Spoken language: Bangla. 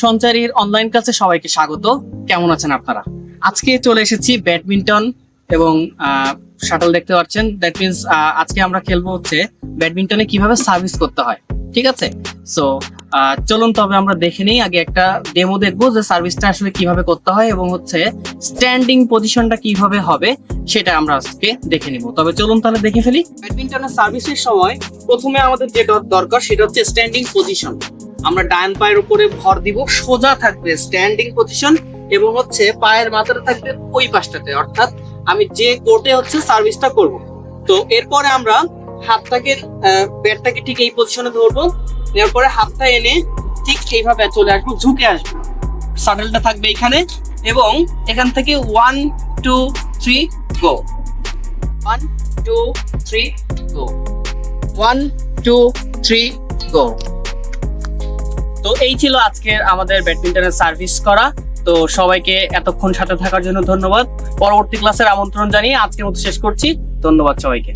সঞ্চারীর অনলাইন ক্লাসে সবাইকে স্বাগত। কেমন আছেন আপনারা? আজকে চলে এসেছি ব্যাডমিন্টন এবং শাটল দেখতে পাচ্ছেন। দ্যাট মিনস আজকে আমরা খেলব হচ্ছে ব্যাডমিন্টনে কীভাবে সার্ভিস করতে হয়। ঠিক আছে? সো চলুন তবে আমরা দেখে নিই। আগে একটা ডেমো দেখব যে সার্ভিসটা আসলে কীভাবে করতে হয় এবং হচ্ছে স্ট্যান্ডিং পজিশনটা কীভাবে হবে সেটা আমরা আজকে দেখে নিব। তবে চলুন তাহলে দেখে ফেলি। ব্যাডমিন্টনের সার্ভিসের সময় প্রথমে আমাদের যেটা দরকার সেটা হচ্ছে স্ট্যান্ডিং পজিশন আমরা ডান পায়ের উপরে ভর দিব, সোজা থাকবে স্ট্যান্ডিং পজিশন এবং হচ্ছে পায়ের মাথাটা থাকবে ওই পাশটাতে। অর্থাৎ আমি যে কোর্টে হচ্ছে সার্ভিসটা করব। তো এরপরে আমরা হাতটাকে ব্যাটটাকে ঠিক এই পজিশনে ধরবো। নেওয়ার পরে হাতটা এনে ঠিক এইভাবে চলে আসব, ঝুঁকে আসব। সাডেলটা থাকবে এখানে এবং এখান থেকে one two three go one two three go one two three go তো এই ছিল আজকের আমাদের ব্যাডমিন্টনের সার্ভিস করা। তো সবাইকে এতক্ষণ সাথে থাকার জন্য ধন্যবাদ। পরবর্তী ক্লাসের আমন্ত্রণ জানিয়ে আজকের মতো শেষ করছি। ধন্যবাদ সবাইকে।